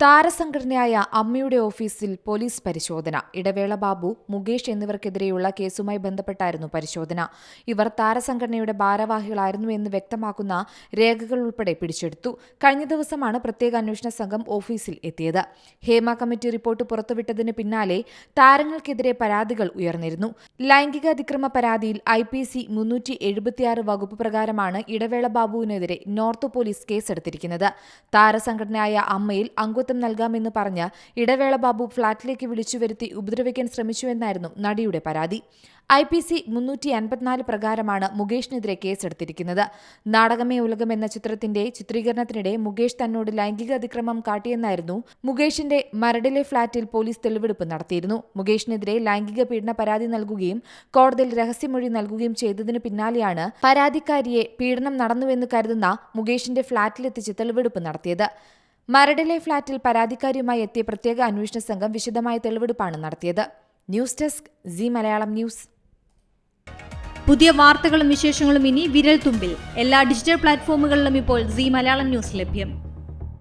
താരസംഘടനയായ അമ്മയുടെ ഓഫീസിൽ പോലീസ് പരിശോധന. ഇടവേള ബാബു മുകേഷ് എന്നിവർക്കെതിരെയുള്ള കേസുമായി ബന്ധപ്പെട്ടായിരുന്നു പരിശോധന. ഇവർ താരസംഘടനയുടെ ഭാരവാഹികളായിരുന്നു എന്ന് വ്യക്തമാക്കുന്ന രേഖകൾ ഉൾപ്പെടെ പിടിച്ചെടുത്തു. കഴിഞ്ഞ ദിവസമാണ് പ്രത്യേക അന്വേഷണ സംഘം ഓഫീസിൽ എത്തിയത്. ഹേമ കമ്മിറ്റി റിപ്പോർട്ട് പുറത്തുവിട്ടതിന് പിന്നാലെ താരങ്ങൾക്കെതിരെ പരാതികൾ ഉയർന്നിരുന്നു. ലൈംഗിക അതിക്രമ പരാതിയിൽ ഐ പി സി മുന്നൂറ്റി എഴുപത്തിയാറ് വകുപ്പ് പ്രകാരമാണ് ഇടവേള ബാബുവിനെതിരെ നോർത്ത് പോലീസ് കേസെടുത്തിരിക്കുന്നത്. താരസംഘടനയായ അമ്മയിൽ അംഗത്വം നൽകാമെന്ന് പറഞ്ഞ് ഇടവേള ബാബു ഫ്ളാറ്റിലേക്ക് വിളിച്ചു വരുത്തി ഉപദ്രവിക്കാൻ ശ്രമിച്ചുവെന്നായിരുന്നു നടിയുടെ പരാതി. ഐ പി സി മുന്നൂറ്റി അൻപത്തിനാല് പ്രകാരമാണ് മുകേഷിനെതിരെ കേസെടുത്തിരിക്കുന്നത്. നാടകമേ ഉലകം എന്ന ചിത്രത്തിന്റെ ചിത്രീകരണത്തിനിടെ മുകേഷ് തന്നോട് ലൈംഗിക അതിക്രമം കാട്ടിയെന്നായിരുന്നു മുകേഷിന്റെ മരടിലെ ഫ്ളാറ്റിൽ പോലീസ് തെളിവെടുപ്പ് നടത്തിയിരുന്നു. മുകേഷിനെതിരെ ലൈംഗിക പീഡന പരാതി നൽകുകയും കോടതിയിൽ രഹസ്യമൊഴി നൽകുകയും ചെയ്തതിനു പിന്നാലെയാണ് പരാതിക്കാരിയെ പീഡനം നടന്നുവെന്ന് കരുതുന്ന മുകേഷിന്റെ ഫ്ളാറ്റിലെത്തിച്ച് തെളിവെടുപ്പ് നടത്തിയത്. മരടിലെ ഫ്ളാറ്റിൽ പരാതിക്കാരിയുമായി എത്തിയ പ്രത്യേക അന്വേഷണ സംഘം വിശദമായ തെളിവെടുപ്പാണ് നടത്തിയത്. News desk Zee Malayalam news. പുതിയ വാർത്തകളും വിശേഷങ്ങളും ഇനി വിരൽ തുമ്പിൽ എല്ലാ ഡിജിറ്റൽ പ്ലാറ്റ്ഫോമുകളിലും ഇപ്പോൾ സി മലയാളം ന്യൂസ് ലഭ്യം.